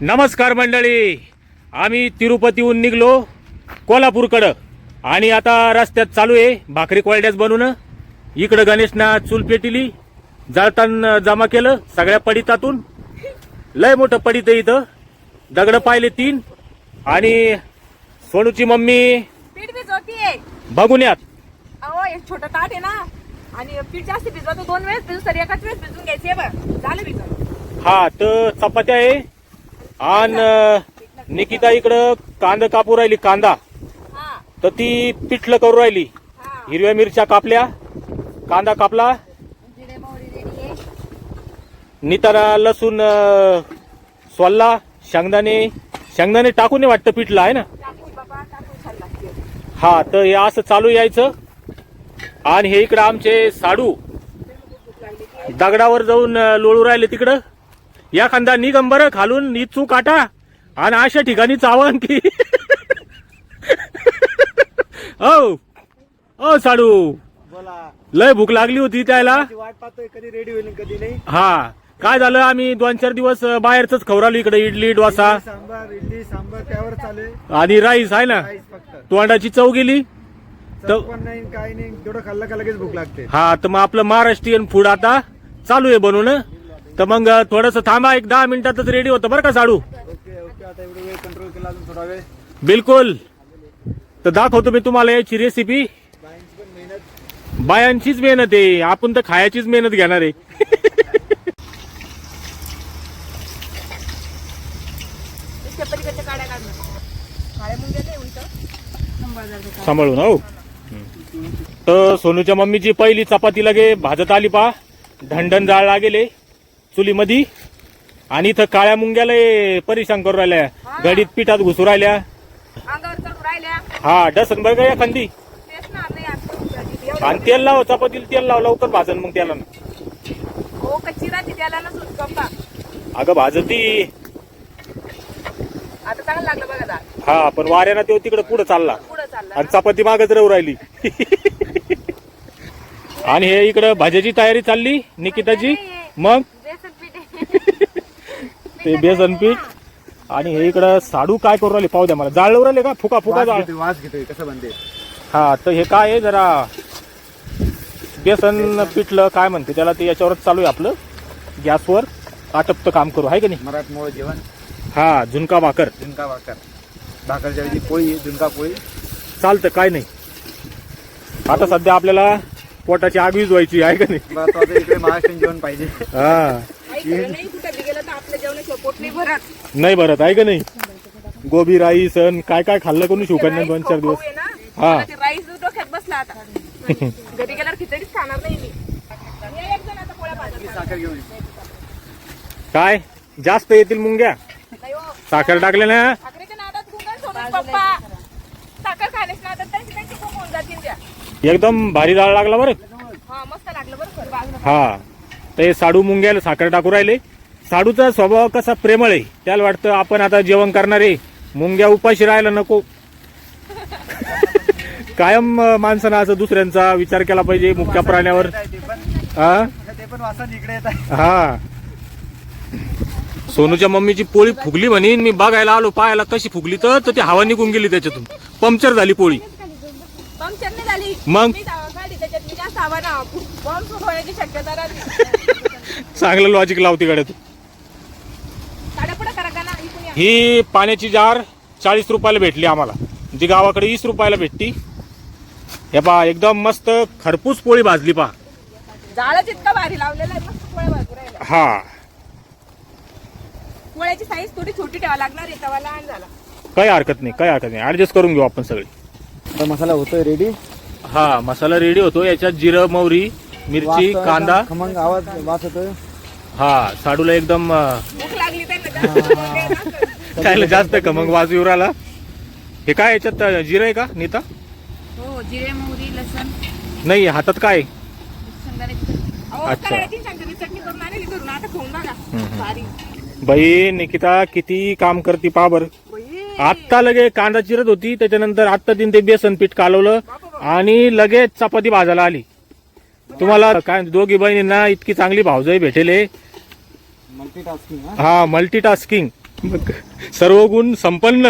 नमस्कार मंडळी. आम्ही तिरुपतीहून निघलो कोल्हापूरकडं. आणि आता रस्त्यात चालू आहे भाकरी कोळड्याच बनवून इकडं गणेशना चूल पेटिली जाळतान जमा केलं सगळ्या पडितातून. लय मोठं पडित आहे इथं. दगड पाहिले तीन. आणि सोनूची मम्मी पीठ भिजवतीये. बघून यात. अहो एक छोटं ताट आहे ना. आणि पीठ जास्त भिजवतो दोन वेळेस भिजू तर एकाच वेळेस भिजून घ्यायचे बरं. झालं भिजवलं हा तर चपात्या आहे. आणि निकिता इकडं कांदा कापू राहिली कांदा. तर ती पिठलं करू राहिली. हिरव्या मिरच्या कापल्या कांदा कापला. नितारा लसूण अं, सोलला शेंगदाणे शेंगदाणे टाकून वाटतं पिठलं आहे ना? हा तर हे असं चालू यायचं. आणि हे इकडं आमचे साडू. दगडावर जाऊन लोळू राहिले तिकडं. या खांदा निगंबर खालून नी चूक काटा आणि अशा ठिकाणी चावण की ओ ओ साडू. बोला. लय भूक लागली होती त्याला. ती वाट पाहतोय कधी रेडी होईल कधी नाही? हा. काय झालं आम्ही दोन चार दिवस बाहेरच खवरालो इकडे इडली डोसा. इडली सांबार इडली सांबार त्यावर चालू आहे आणि राईस आहे ना? तोंडाची चव गेली. पण नाही काही नाही. तेवढं खाल्लं का लगेच भूक लागते? हा तर मग आपलं महाराष्ट्रीयन फूड आता चालू आहे बनवणं तर मग थोडस थांबा एक दहा मिनिटातच रेडी होतं बरं का साडू? ओके ओके आता एवढं वेळ कंट्रोल केला अजून थोडा वेळ. बिलकुल. तर दाखवतो मी तुम्हाला याची रेसिपी बायांची पण मेहनत बायांचीच मेहनत आहे. आपण तर खायचीच मेहनत घेणार आहे. सांभाळून हो. तर सोनूच्या मम्मीची पहिली चपाती लगे भाजत आली पा ढंढण जाळ लागेले चुलीमध्ये आणि इथं काळ्या मुंग्याला परेशान करू राहिल्या. गडीत पिठात घुसू राहिल्या. हा डसन नाही आता एवढं- आणि तेल लाव चपातीला तेल लाव लवकर भाजन मग त्याला. हो अगं भाजती. बघा हा पण वाऱ्यानं तो तिकडे पुढे चालला. आणि चपाती मागच राहू राहिली. आणि हे इकडं भाज्याची तयारी चालली निकिताची मग? ते बेसन पीठ आणि हे इकडं साडू काय करू राहिले पाहू द्या मला. जाळलं राहिले का? फुका फुका जाळ. घेतोय वास घेतोय. कसं बनते? हा तर हे काय आहे जरा? बेसन पिठलं काय म्हणते त्याला ते याच्यावरच चालू आहे आपलं. गॅसवर आटपतं काम करू आहे का नाही? मराठमोळ जेवण. हा झुणका भाकर. झुणका भाकर. भाकरच्या ऐवजी पोळी झुणका पोळी. चालतं काय नाही. आता सध्या आपल्याला पोटाची आग विजवायची आहे का नाही? बरं, तो आता इकडे महाराष्ट्रीयन जेवण पाहिजे. हा. नाही नाही भरत. नाही भरत आहे का नाही? गोबी राईस अन काय काय खाल्लं कोणी शिवकन्या दोन चार दिवस? हा. राईस डोक्यात बसला आता. घरी गेल्यावर खिचडीच खाणार नाही मी. काय? जास्त येतील मुंग्या? नाही हो. साखर टाकले ना? एकदम भारी डाळ लागला बरं. हा. हा तर हे साडू मुंग्याला साखर टाकू राहिले. साडूचा स्वभाव कसा प्रेमळ आहे त्याला वाटतं आपण आता जेवण करणार आहे. मुंग्या उपाशी राहायला नको. कायम माणसानं असं दुसऱ्यांचा विचार केला पाहिजे मुख्या प्राण्यावर. हा ते पण वासन इकडे येत आहे. हा. सोनूच्या मम्मीची पोळी फुगली म्हणे मी बघायला आलो पायाला कशी फुगली तर ती हवा निघून गेली त्याच्यातून. पंक्चर झाली पोळी. पंक्चर नाही झाली. मग? बॉम्ब होण्याची शक्यता राहते. चांगलं लॉजिक लावती गाड्या तू काड्या पुढे करा का ना इकडून या. ही पाण्याची जार चाळीस रुपयाला भेटली आम्हाला. जी गावाकडे वीस रुपयाला भेटती. हे पा एकदम मस्त खरपूस पोळी भाजली पा जाळच इतका भारी लावलेला आहे मस्त पोळ्या भाजू राहिल्या. हा. पोळ्याची साईज थोडी छोटी ठेवा लागणार आहे तवा लहान झाला. काही हरकत नाही काही हरकत नाही. ऍडजस्ट करून घेऊ आपण सगळे. आता मसाला होतोय रेडी हा मसाला रेडी होतो. याच्यात जिरं मोहरी मिरची कांदा. खमंग आवाज वास हा साडूला एकदम अं, भूक लागली त्यांना जास्त का मग वाज येऊ राहिला. हे काय याच्यात अं, जिरं आहे का नीता? हो जिरे मोहरी लसण. नाही हातात काय? अहो, अच्छा. करायची सांगते मी चटणी करून आणली घरून आता खाऊन बघा. भारी. बाई निकिता किती काम करते पा बर. बाई, आत्ता लगे कांदा चिरत होती त्याच्यानंतर आत्ता तिने ते बेसन पीठ कालवलं. आणि लगेच चपाती भाजायला आली. तुम्हाला काय दोघी बहिणींना इतकी चांगली भावजई भेटेले मल्टीटास्किंग हा? मल्टीटास्किंग सर्व गुण संपन्न.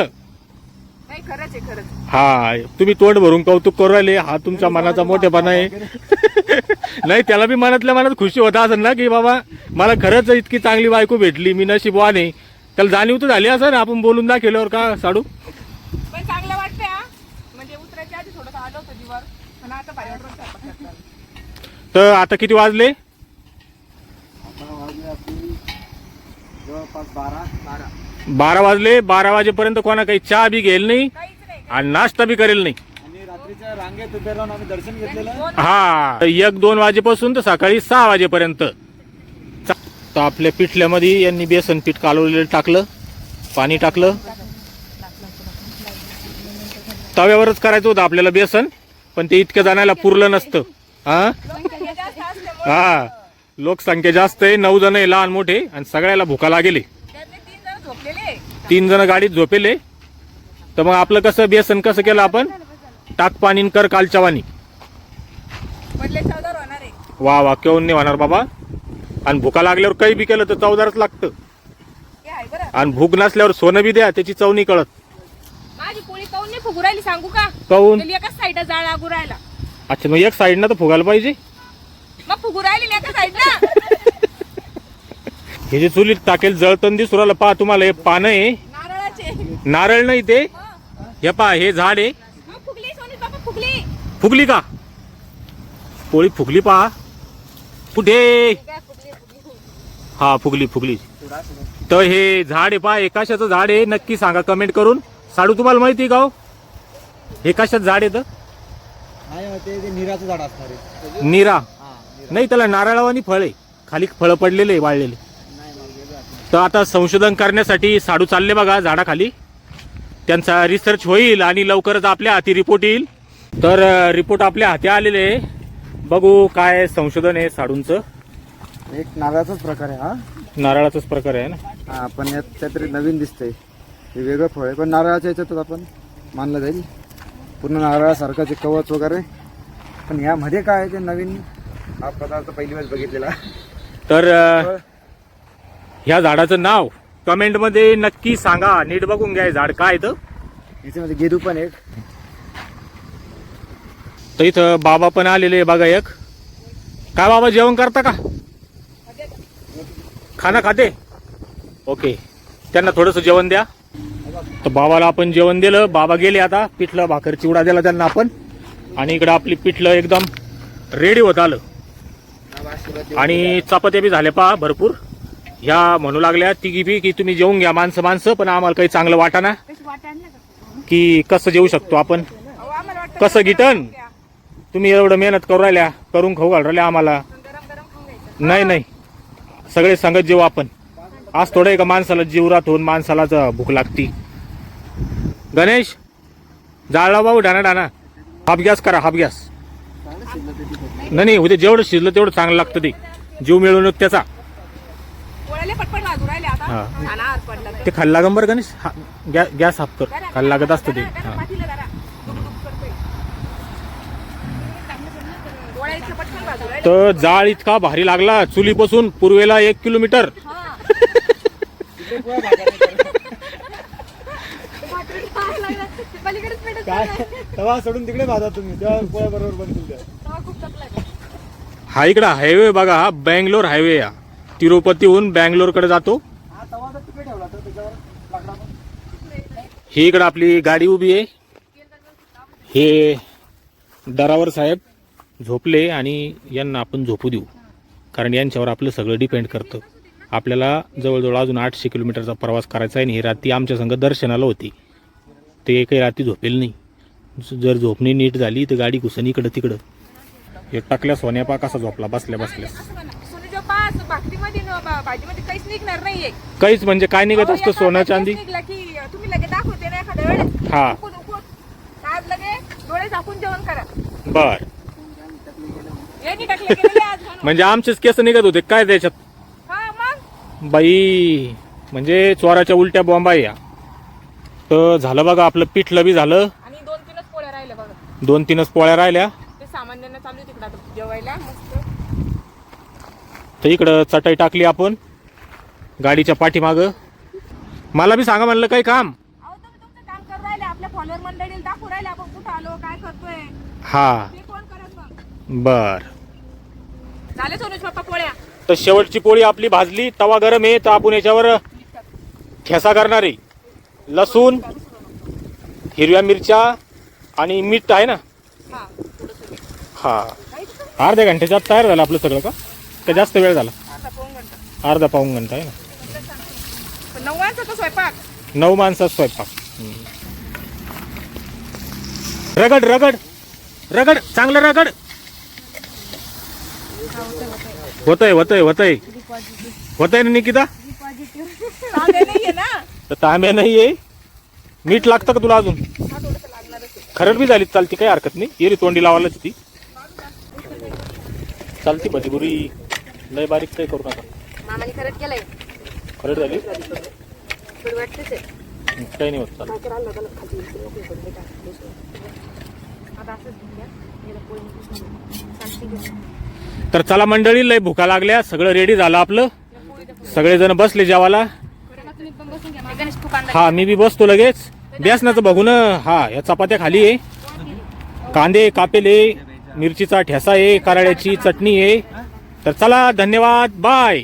नाही खरंच आहे खरंच. हा तुम्ही तोंड भरून कौतुक करू राहिले. हा तुमच्या मनाचा मोठेपणा आहे. नाही त्याला बी मनातल्या मनात खुशी होता असं ना की बाबा मला खरंच इतकी चांगली बायको भेटली मी नशीबवान त्याला जाणीव तर झाली असं ना आपण बोलून दाखवल्यावर का साडू पण चांगलं वाटतंय हा म्हणजे उतरायच्या आधी थोडं आलं होतं जीवर पण आता भारी वाटून स्वयंपाक करताना. तर आता किती वाजले? बारा वाजले. बारा वाजेपर्यंत कोणा काही चहा बी घेईल नाही आणि नाश्ता बी करेल नाही. हा एक दोन वाजेपासून तर सकाळी सहा वाजेपर्यंत. तर आपल्या पिठल्यामध्ये यांनी बेसन पीठ कालवलेलं टाकलं पाणी टाकलं. तव्यावरच करायचं होतं आपल्याला बेसन पण ते इतकं जाण्याला पुरलं नसतं. हा? लोकसंख्या जास्त असल्यामुळे हा. लोकसंख्या जास्त आहे नऊ जण आहे लहान मोठे आणि सगळ्याला भुका लागेले. तीन जण गाडीत झोपेले. तर मग आपलं कसं बेसन कसं केलं आपण? टाक पाणी कर कालच्या वाणी. वा वा केव्हा नाही होणार बाबा. आणि भुका लागल्यावर काही बी केलं तर चवदारच लागतं. आणि भूक नसल्यावर सोनं बी द्या त्याची चव नाही कळत. माझी पोळी काऊन नाही फुगू राहिली सांगू का? काऊन? एकाच साईडला जाळ लागू राहिला. अच्छा मग एक साईडनं तर फुगायला पाहिजे. मग फुगू राहिली एका साईडला हे जे चुलीत टाकेल जळतण दिसू राहिलं पहा तुम्हाला हे पानं आहे. नारळाचे. नारळ नाही ते. हं. पहा हे झाड आहे. मग फुगली सोनी बाबा फुगली. फुगली का? पोळी फुगली पहा. कुठे? हा फुगली फुगली. तर हे झाड आहे पहा हे कशाचं झाड आहे? नक्की सांगा कमेंट करून. साडू तुम्हाला माहिती आहे का हो? हे कशाचं झाड आहे तर? नाही ते ते निराचं झाड असणार आहे. निरा? हा निरा. नाही त्याला नारळावानी फळ आहे. खाली फळं पडलेले वाळलेले. नाही मग वेगळं असणार. तर आता संशोधन करण्यासाठी साडू चालले बघा झाडाखाली. त्यांचा रिसर्च होईल आणि लवकरच आपल्या हाती रिपोर्ट येईल. तर रिपोर्ट आपल्या हाती आलेले आहे. बघू काय संशोधन आहे साडूंचं. एक नारळाचाच प्रकार आहे हा. नारळाचाच प्रकार आहे ना? हा पण यात काहीतरी नवीन दिसतंय. हे वेगळं फळ आहे पण नारळाच्या याच्यातच आपण मानलं जाईल. पूर्ण नारळासारखंच कवच वगैरे. पण यामध्ये काय आहे ते नवीन? हा पदार्थ पहिली वेळेस बघितलेला. तर अ, ह्या झाडाचं नाव कमेंटमध्ये नक्की सांगा. नीट बघून घ्या हे झाड काय तर याच्यामध्ये गेरू पण एक. तर इथं बाबा पण आलेले आहे बघा एक. काय बाबा जेवण करता का? खाना खाते? ओके. त्यांना थोडंसं जेवण द्या. तर बाबाला आपण जेवण दिलं बाबा गेले आता पिठलं भाकर चिवडा दिला त्यांना आपण. आणि इकडं आपली पिठलं एकदम रेडी होत आलं. आणि चपात्या बी झाल्या पहा भरपूर. ह्या म्हणू लागल्या तिघी बी की तुम्ही जेवून घ्या माणसं माणसं पण आम्हाला काही चांगलं वाटाना की कसं जेवू शकतो आपण? कसं गिटन? तुम्ही एवढं मेहनत करू राहिल्या करून खाऊ घाल राहिल्या आम्हाला. नाही नाही. सगळे सांगत जेवू आपण. आज थोडं एका माणसाला जीवरात होऊन माणसाला भूक लागती. गणेश जाळला भाऊ डाना डाना. हाफ गॅस करा हाफ गॅस. नाही नाही उद्या जेवढं शिजलं तेवढं चांगलं लागतं ते. जीव मिळवणूक त्याचा. ते खाल्ला लागन बरं गणेश? हा, गॅ- गॅस हाफ कर. खायला लागत असतं ते. तर जाळ इतका भारी लागला चुलीपासून पूर्वेला एक किलोमीटर हा. ते पलीकडेच काय. तवा सोडून तिकडे भाजा तुम्ही. तेव्हा पोळ्या बरोबर बनतील त्या. तेव्हा खूप तपलाय. हा इकडं हायवे बघा हा बँगलोर हायवे या तिरुपतीहून बँगलोरकडे जातो. हा तवा जर तिकडे ठेवला तर त्याच्यावर लाकडावर ही इकडं आपली गाडी उभी आहे. हे दरावर साहेब झोपले आणि यांना आपण झोपू देऊ. कारण यांच्यावर आपलं सगळं डिपेंड करतं. आपल्याला जवळजवळ अजून आठशे किलोमीटरचा प्रवास करायचा आहे आणि ही रात्री आमच्या संग दर्शनाला होती. ते काही रात्री झोपेल नाही. जर झोपणी नीट झाली तर गाडी घुसन इकडं तिकडं. हे टाकल्या सोन्यापा कसा झोपला बसल्या बसल्या. काहीच निघणार नाहीये. काहीच म्हणजे काय निघत असतं सोनं चांदी? निघला की तुम्ही लगेच दाखवते ना एखाद्या वेळेस. हा. उकून उकून. आज लगे डोळे झाकून जेवण करा. बर. म्हणजे आमचेच केस निघत होते काय त्याच्यात? बाई म्हणजे चोराच्या उलट्या बॉम्बा या. तर झालं बघा आपलं पिठलं बी झालं. आणि दोन तीनच पोळ्या राहिल्या बघा. दोन तीनच पोळ्या राहिल्या. ते सामान्यांना चालू तिकडे आता जेवायला मस्त. तर इकडं चटाई टाकली आपण गाडीच्या पाठीमागं. मला बी सांगा म्हणलं काही काम? अहो तुम्ही तुमचं काम करू राहिले आपल्या फॉलोअर मंडळीला दाखवू राहिले आपण कुठं आलो काय करतोय. हा. ते कोण करत मग? बर. झाले सोनूज पप्पा पोळ्या? तर शेवटची पोळी आपली भाजली तवा गरम आहे तर आपण याच्यावर ठेसा करणार आहे. लसूण हिरव्या मिरच्या आणि मीठ आहे ना? हा. हा. अर्ध्या घंट्याच्या आत तयार झालं आपलं सगळं का? का जास्त वेळ झाला? अर्धा पाऊन घंटा. आहे ना? पण नऊ वाजता तो स्वयंपाक. नऊ. रगड रगड. रगड चांगलं रगड. होतय होतय होतय. होतय ना निकिता? तांबे नाहीये ना. तर तांब्या नाही आहे. मीठ लागतं का तुला अजून. खरड बी झाली चालती काही हरकत नाही. ये रे तोंडी लावायलाच ती. चालती भजीपुरी लय बारीक काही करू नका. केलंय. खरड झाली? काही नाही होत. तर चला मंडळी लय भुका लागल्या. सगळं रेडी झालं आपलं. सगळेजण बसले जेवायला. गणेश तू कांदा हा मी बी बसतो लगेच. बेसनाचं बघू ना. हा या चपात्या खाली आहे. कांदे कापेल आहे. मिरचीचा ठेसा आहे. कराड्याची चटणी आहे. तर चला धन्यवाद. बाय.